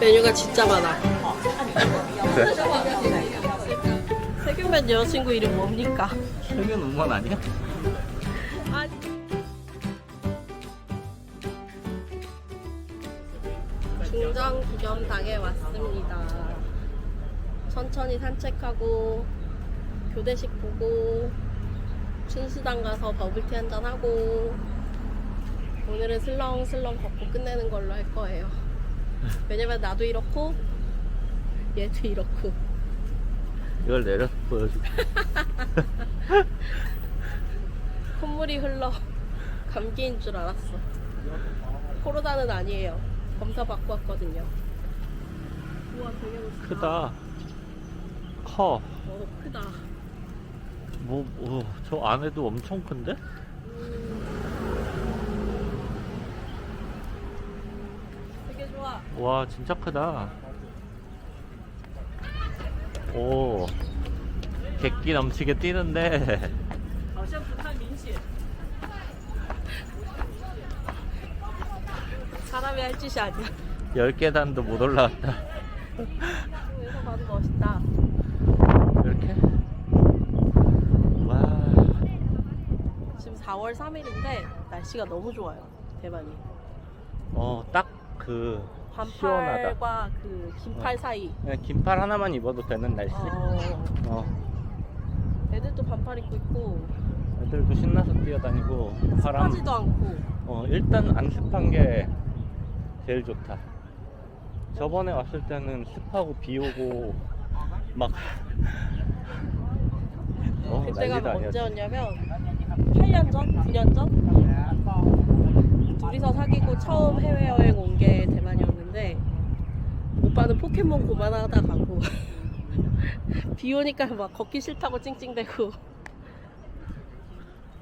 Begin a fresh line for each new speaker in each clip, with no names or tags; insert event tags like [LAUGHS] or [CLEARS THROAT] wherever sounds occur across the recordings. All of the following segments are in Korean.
메뉴가 진짜 많아.
그래?
세균맨 여자친구 이름 뭡니까?
세균 음원 아니야?
아니. 중정 구경당에 왔습니다. 천천히 산책하고 교대식 보고 춘수당 가서 버블티 한잔 하고 오늘은 슬렁슬렁 걷고 끝내는 걸로 할 거예요. 왜냐면 나도 이렇고 얘도 이렇고
이걸 내려서 보여줄게. [LAUGHS]
콧물이 흘러 감기인 줄 알았어. 코로나는 아니에요. 검사 받고 왔거든요. 우와 되게 멋있다.
크다. 커.
어 크다.
뭐, 뭐, 저 안에도 엄청 큰데?
되게 좋아.
와 진짜 크다. 오 객기 넘치게 뛰는데.
사람이 할 짓이 아니야.
10개 단도 못 올라왔다.
여기서 봐도 멋있다.
이렇게? 와.
지금 4월 3일인데 날씨가 너무 좋아요. 대만이.
어딱그 시원하다.
반팔과 그 긴팔 사이.
그냥 긴팔 하나만 입어도 되는 날씨.
어,
어.
애들도 반팔 입고 있고
애들도 신나서 뛰어다니고, 바람.
습하지도 않고.
어, 일단 안 습한 게 제일 좋다. 저번에 왔을 때는 습하고 비 오고 막 [LAUGHS] 어,
그때가
난리도 아니었지.
언제였냐면 8년 전? 9년 전? 둘이서 사귀고 처음 해외 여행 온 게 대만이었는데 오빠는 포켓몬 고만하다 가고 [LAUGHS] 비 오니까 막 걷기 싫다고 찡찡대고.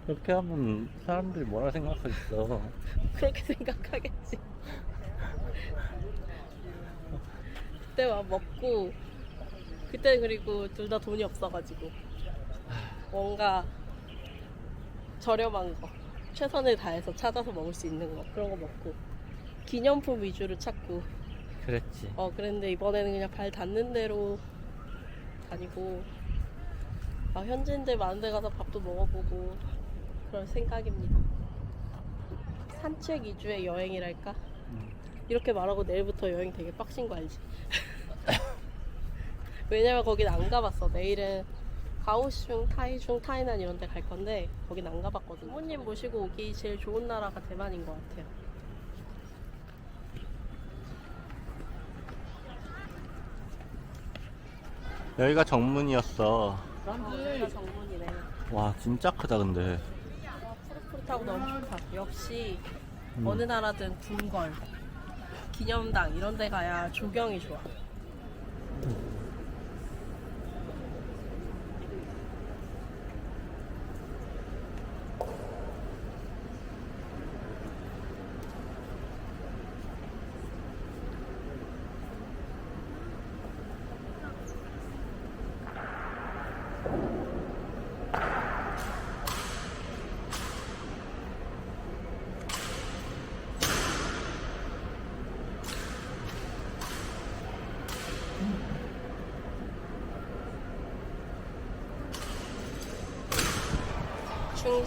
그렇게 하면 사람들이 뭐라 생각하겠어.
그렇게 생각하겠지. 그때 막 먹고 그때 그리고 둘 다 돈이 없어가지고. 뭔가 저렴한 거. 최선을 다해서 찾아서 먹을 수 있는 거. 그런 거 먹고 기념품 위주로 찾고
그랬지.
어 그랬는데 이번에는 그냥 발 닿는 대로 다니고 아, 현지인들 많은 데 가서 밥도 먹어보고 그럴 생각입니다 산책 위주의 여행이랄까
음.
이렇게 말하고 내일부터 여행 되게 빡신 거 알지? [LAUGHS] 왜냐면 거긴 안 가봤어. 내일은 가오슝, 타이중, 타이난 이런 데 갈 건데 거긴 안 가봤거든. 부모님 모시고 오기 제일 좋은 나라가 대만인 것 같아요.
여기가 정문이었어.
여기가 정문이네.
와, 진짜 크다, 근데.
와, 푸릇푸릇하고 너무 좋다. 역시
음.
어느 나라든 궁궐, 기념당 이런 데 가야 조경이 좋아.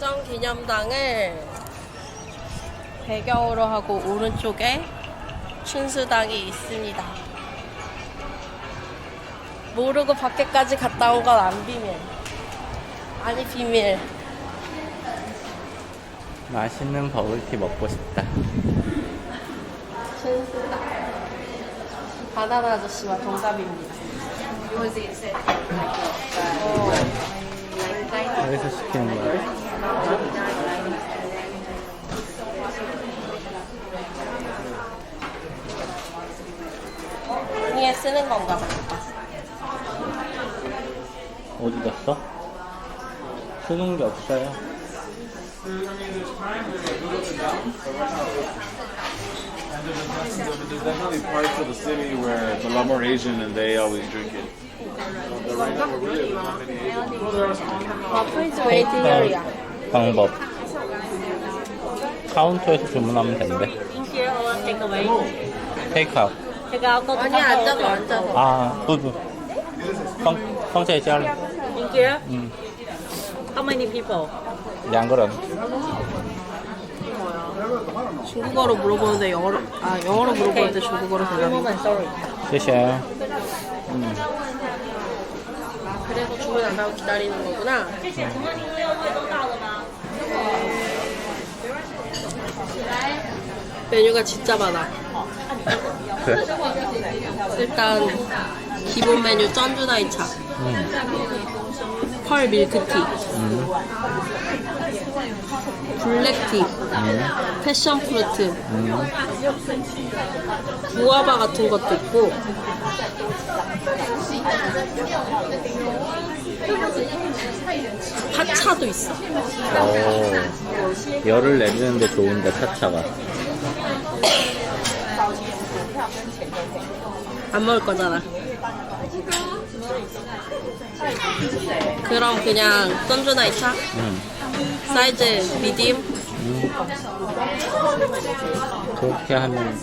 중정 기념당을 배경으로 하고 오른쪽에 춘수당이 있습니다. 모르고 밖에까지 갔다 온 건 안 비밀. 아니 비밀.
맛있는 버블티 먹고 싶다.
춘수당. 바나나 아저씨와 동갑입니다. 어,
여기서 시키는 거야.
종이에 쓰는 건가 봐.
어디 갔어? 쓰는 게 없어요.
There's definitely parts of the city where it's a lot more Asian and they always drink it.
아, 프리즈 웨이팅 에리아.
방법. 카운터에서 주문하면 된대.
In here or take away?
테이크아웃.
아니 앉아서 앉아서.
아, 不不，放放在家里。
India?
嗯，
How many people?
两个人。
중국어로 물어보는데 영어로 아 영어로 물어보는데 중국어로
One
대답.
moment, sorry.
谢谢。嗯，
그래서 주문 안 하고 기다리는 거구나. 메뉴가 진짜 많아. 일단 기본 메뉴 짠주 나이차, 펄 밀크티. 블랙티. 패션 프루트. 구아바 같은 것도 있고. 파차도 있어.
오, 열을 내주는데 좋은데 차차가.
안 먹을 거잖아. 그럼 그냥 쩐주나 이차
응.
사이즈 미디움
음. 그렇게 하면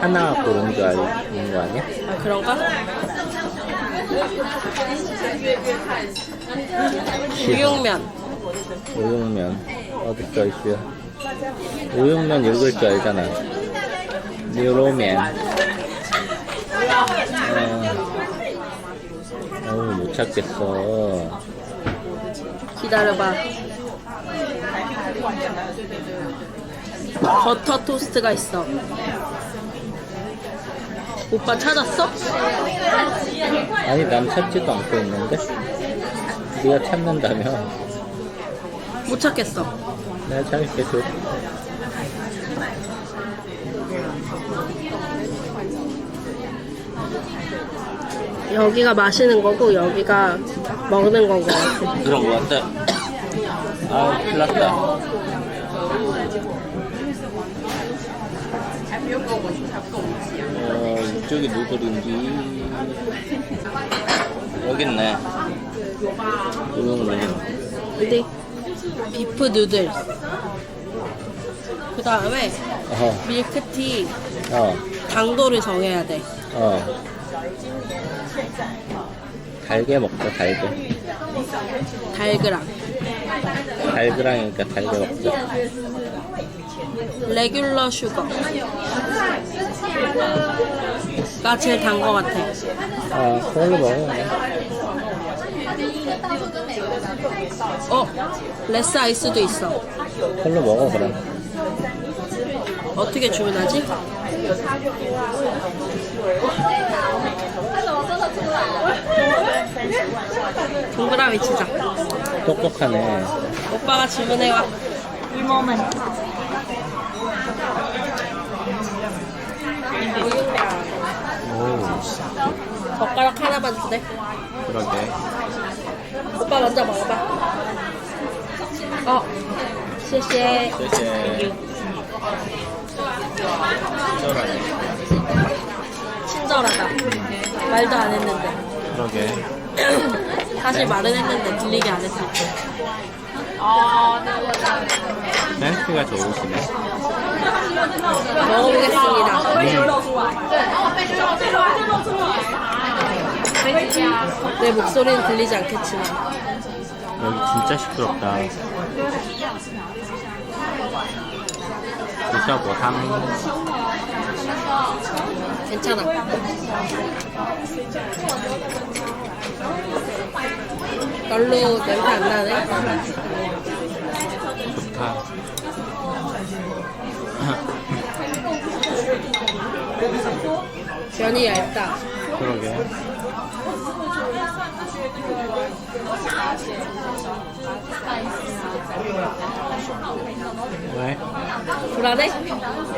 하나 고른 줄 알는 거 아니야?
아, 그런가? 우육면
우육면 어디 써 있어요? 우육면 읽을 줄 알잖아. 뉴로면. 어, 어우 못 찾겠어.
기다려봐. 버터 토스트가 있어. 오빠 찾았어?
아니 난 찾지도 않고 있는데. 네가 찾는다면
못 찾겠어.
내가 찾을게 줘.
여기가 마시는 거고 여기가 먹는 건 거 같아.
그런 거 같다. 아, 큰일 났다. 어, 이쪽이 누구인지. 여기 있네. 우영우영.
어디? 비프 누들. 그 다음에
어,
밀크티
어,
당도를 정해야 돼.
어. 달게 먹자, 달게.
달그랑.
달그랑이니까 달게 먹자.
레귤러 슈거. 가 제일 단 거 같아.
아, 그걸로 먹어.
어? 레스 아이스도 있어.
그걸로 먹어, 그럼.
어떻게 주문하지? 동그라미 치자.
똑똑하네.
오빠가 주문해와.
Moment.
오,
젓가락 하나만 주네.
그러게.
오빠 먼저 먹어봐. 어, 谢谢.
쎄쎄. 친절하네.
친절하다. 말도 안 했는데.
그러게. [CLEARS THROAT]
사실 말은 했는데 들리게 안 했을 때.
센스가 좋으시네.
먹어보겠습니다. 내 목소리는 들리지 않겠지만.
여기 진짜 시끄럽다. 드셔보삼.
괜찮아. 별로 냄새 안 나네.
좋다.
면이 얇다.
그러게. 왜?
불안해?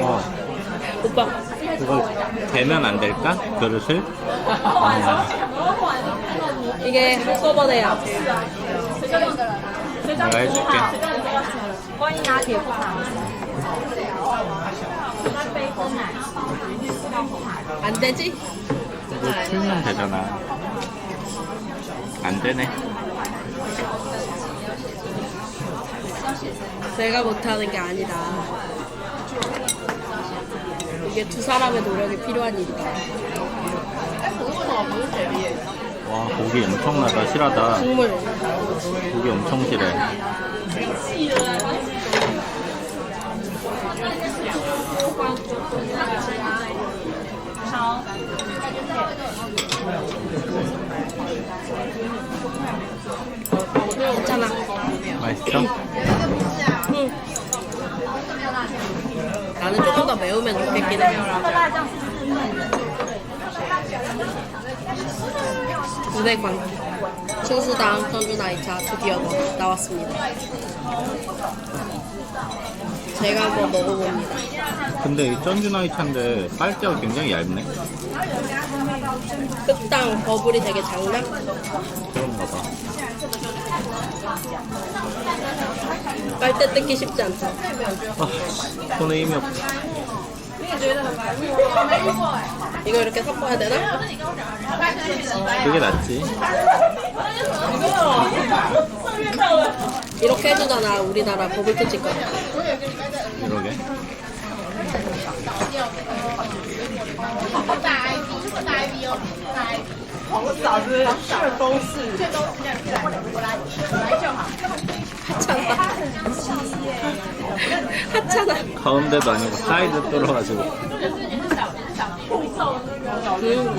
어,
오빠.
그걸 대면 안 될까? 그릇을? 음,
이게 한꺼번에 야.
내가 해줄게.
안 되지?
이거 풀면 되잖아. 안 되네.
내가 못하는 게 아니다. 이게 두 사람의 노력이 필요한 일이다.
와 고기 엄청나다 실하다
국물.
고기 엄청 실해
괜찮아.
맛있어?
응. 나는 조금 더 매우면 좋겠긴 해. 우대광 충수당 천주나이차 드디어 나- 나왔습니다. 제가 한번 먹어봅니다.
근데 이 쩐주나이차인데 빨대가 굉장히 얇네
흑당 버블이 되게 작나?
그런가 봐
빨대 뜯기 쉽지 않죠.
아, 손에 힘이 없다
이거 이렇게 섞어야 되나?
그게 낫지
이렇게 해주잖아 우리나라 버블티 치과.
그러게
하찮아. 하찮아.
가운데도 아니고 사이드 뚫어가지고
음.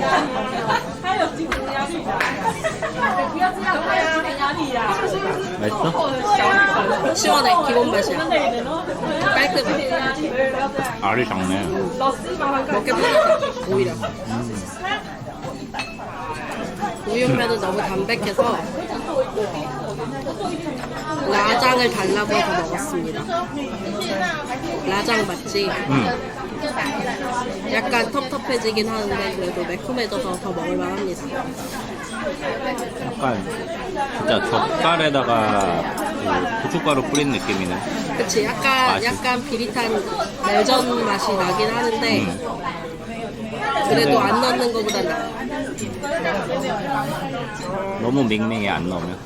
맛있어?
시원해 기본 맛이야. 깔끔해.
알이 작네
먹기 편하다 오히려. 우육면은 너무 담백해서 라장을 달라고 해서 먹었습니다. 라장 맞지?
응
약간 텁텁해지긴 하는데 그래도 매콤해져서 더 먹을만합니다.
약간 진짜 젓갈에다가 그 고춧가루 뿌린 느낌이네
그치 약간
맛이.
약간 비릿한 멜전 맛이 나긴 하는데
음.
그래도 안 넣는 것보단 나아.
너무 밍밍해 안 넣으면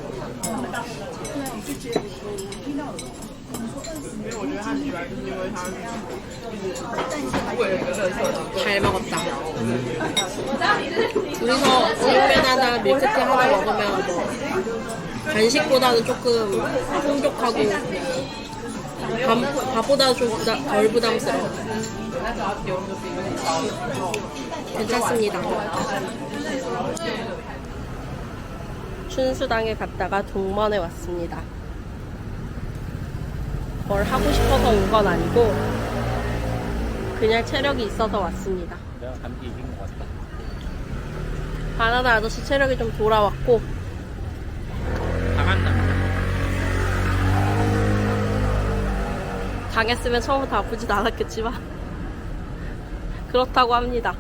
잘 먹었다. 둘이서 우육면 하나, 밀크티 하나 먹으면 뭐 간식보다는 조금 풍족하고 밥, 밥보다 좀 덜 부담스러워. 괜찮습니다. 춘수당에 갔다가 동만에 왔습니다. 뭘 하고 싶어서 온 건 아니고 그냥 체력이 있어서 왔습니다.
내가 감기 이긴 것 같다
바나나 아저씨 체력이 좀 돌아왔고
강한 남자
당했으면 처음부터 아프지도 않았겠지만 그렇다고 합니다.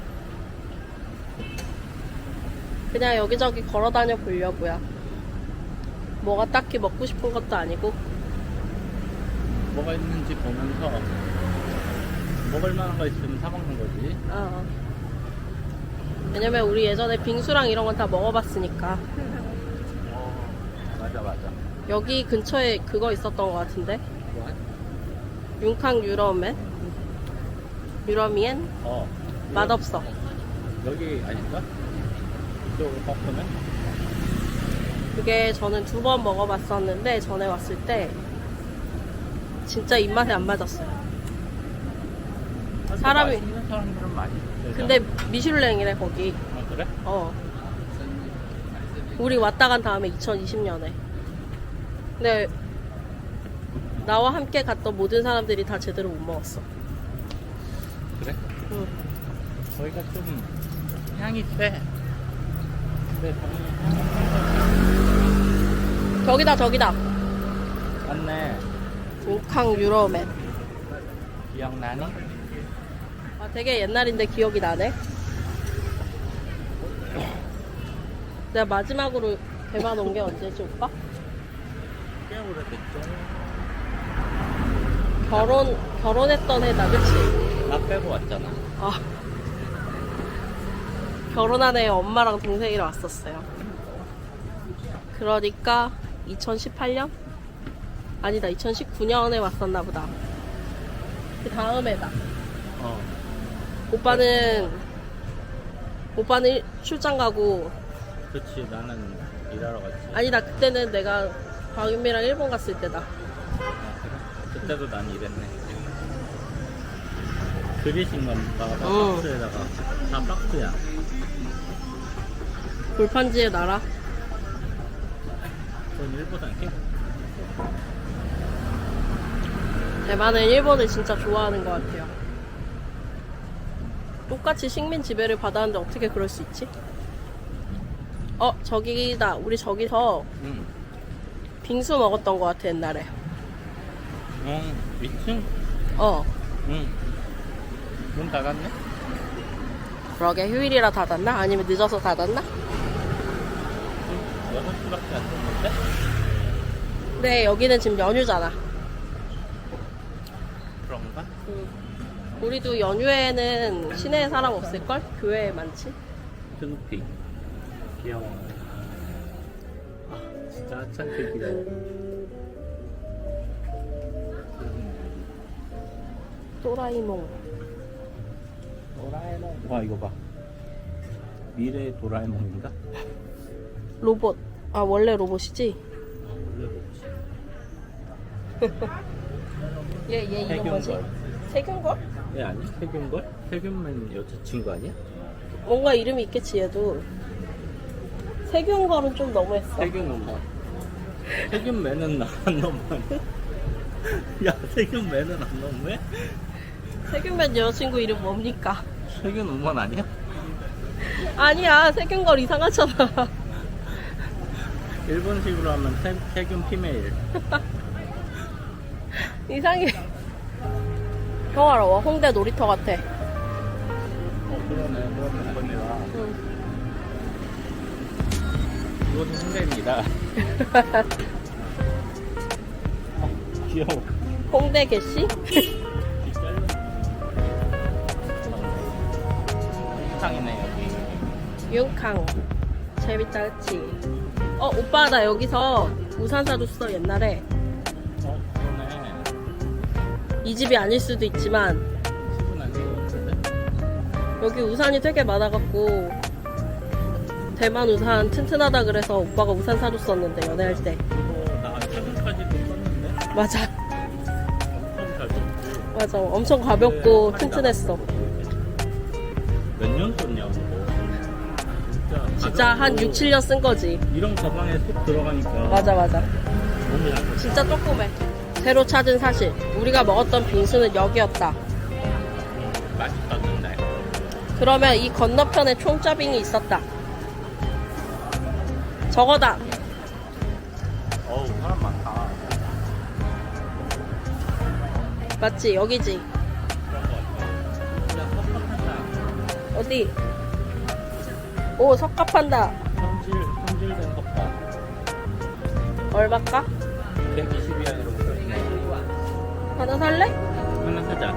그냥 여기저기 걸어 다녀 보려고요. 뭐가 딱히 먹고 싶은 것도 아니고
뭐가 있는지 보면서 먹을 만한 거 있으면 사 먹는 거지
어. 왜냐면 우리 예전에 빙수랑 이런 건 다 먹어봤으니까
어, 맞아 맞아
여기 근처에 그거 있었던 것 같은데
뭐?
융캉 유러맨 유러미엔
어
맛없어
여기 아닌가? 이쪽으로 꺾으면?
그게 저는 두 번 먹어봤었는데 전에 왔을 때 진짜 입맛에 안 맞았어요. 사람이-
있는 사람들은 많이.
근데 미슐랭이래 거기.
아, 그래?
어. 우리 왔다 간 다음에 2020년에. 근데 나와 함께 갔던 모든 사람들이 다 제대로 못 먹었어.
그래?
응.
거기가 좀 향이 세 근데
저기다 저기다.
맞네
융캉 유러맨.
기억나니?
아 되게 옛날인데 기억이 나네. 내가 마지막으로 대만 온 게 언제지 오빠?
꽤 오래됐죠
결혼 결혼했던 해다 그치?
나 빼고 왔잖아
아 결혼한 해 엄마랑 동생이랑 왔었어요. 그러니까 2018년? 아니다 2019년에 왔었나 보다. 그 다음에다.
어
오빠는 오빠는 일- 출장 가고
그렇지 나는 일하러 갔지.
아니다 그때는 내가 광윤미랑 일본 갔을 때다.
아, 그래? 그때도 난 일했네. 그리신 건가 봐.
응.
박스에다가 다 박스야.
골판지의 나라.
그건 일보다는
대만은 일본을 진짜 좋아하는 것 같아요. 똑같이 식민 지배를 받았는데 어떻게 그럴 수 있지? 어 저기다 우리 저기서
응.
빙수 먹었던 것 같아 옛날에.
응. 위층?
어
응. 문 닫았네?
그러게 휴일이라 닫았나? 아니면 늦어서 닫았나?
6시밖에 안 됐는데?
네 여기는 지금 연휴잖아.
그런가?
우리도 연휴에는 시내에 사람 없을걸? 교회에 많지?
스누피. 귀여워. 아, 진짜 하찮게 귀여워.
또라이몽.
도라에몽. 와, 이거 봐. 미래의 도라에몽인가?
로봇. 아 원래 로봇이지?
어, 원래 뭐지? [LAUGHS]
얘얘 이름 뭐지?
세균걸.
세균걸?
얘 아니? 세균걸? 세균맨 여자친구 아니야?
뭔가 이름이 있겠지 얘도. 세균걸은 좀 너무했어.
세균우먼. 세균맨은 안 너무하네. [LAUGHS] 야, 세균맨은 안 너무해?
세균맨 여자친구 이름 뭡니까?
세균 우먼 아니야?
아니야 세균걸 이상하잖아.
일본식으로 하면 세, 세균 피메일. [LAUGHS]
이상해. 형 알아 홍대 놀이터 같아.
어, 그러네. 그러면 이번에와
응.
이곳은 홍대입니다. [LAUGHS] 어, 귀여워.
홍대 개씨? [LAUGHS] 윤캉. 재밌다 그치? 어 오빠 나 여기서 우산 사줬어 옛날에.
어, 그러네.
이 집이 아닐 수도 있지만
것 같은데?
여기 우산이 되게 많아갖고 대만 우산 튼튼하다 그래서 오빠가 우산 사줬었는데 연애할 때
그거 나 최근까지도 썼는데?
맞아
엄청.
맞아 엄청 가볍고 튼튼했어
진짜.
한 6,
가볍고
7년 쓴 거지
이런 가방에 쏙 들어가니까.
맞아 맞아. 진짜 조그매 새로 찾은 사실 우리가 먹었던 빙수는 여기였다
맛있었는데.
그러면 이 건너편에 총짜빙이 있었다 저거다
어우, 사람 많다.
맞지 여기지. 어디 오 석갑한다
손질, 손질된 컵밥.
얼마까?
120위안으로 그러네.
하나 살래?
하나 사자.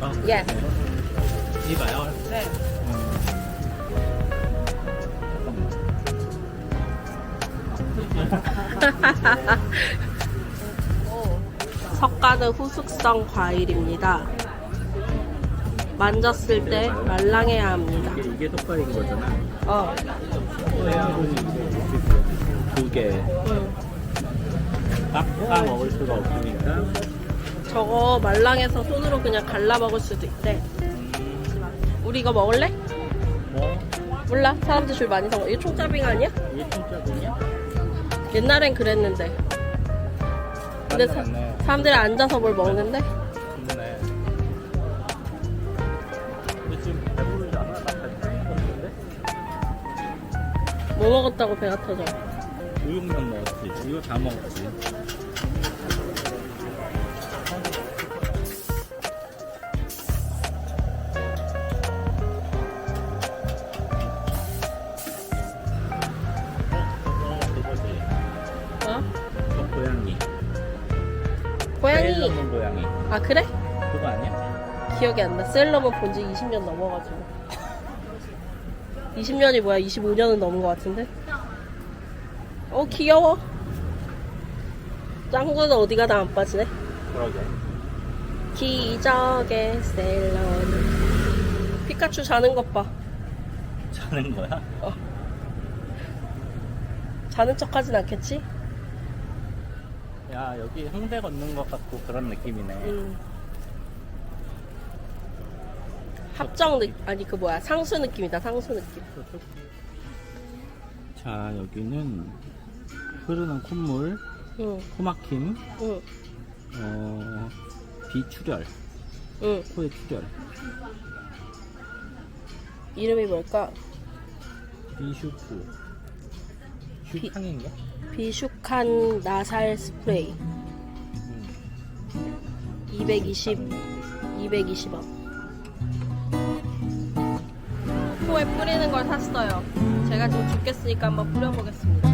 어,
예.
이봐요.
네 [LAUGHS] 석가는 후숙성 과일입니다. 만졌을 때 말랑해야 합니다.
이게, 이게 속과인 거잖아.
어,
두 개. 다 먹을 수가 없으니까.
저거 말랑해서 손으로 그냥 갈라 먹을 수도 있대.
음,
우리 이거 먹을래?
뭐,
몰라. 사람들 줄 많이 사 먹어. 이거 총짜빙 아니야?
이게 진짜 그냥?
옛날엔 그랬는데. 근데 사. 사람들이 앉아서 뭘 먹는데?
좋네. 근데 지금 배부르지 않아? 나 배부른데?
뭐 먹었다고 배가 터져?
우육면 먹었지. 이거 다 먹었지.
기억이 안 나. 셀럽은 본지 20년 넘어가지고. 20년이 뭐야? 25년은 넘은 것 같은데? 어, 귀여워. 짱구는 어디 가 다 안 빠지네?
그러게.
기적의 셀러는 피카츄 자는 것 봐.
자는 거야?
자는 척 하진 않겠지?
야 여기 홍대 걷는 것 같고 그런 느낌이네.
음. 합정 느 아니 그 뭐야 상수 느낌이다 상수 느낌.
자 여기는 흐르는 콧물,
응,
코막힘,
응,
어, 비출혈,
응.
코의 출혈,
이름이 뭘까?
비슈프,
비-
슈캉인가?
비슈칸 나살 스프레이.
음.
220, 220원. 코에 뿌리는 걸 샀어요. 제가 지금 죽겠으니까 한번 뿌려보겠습니다.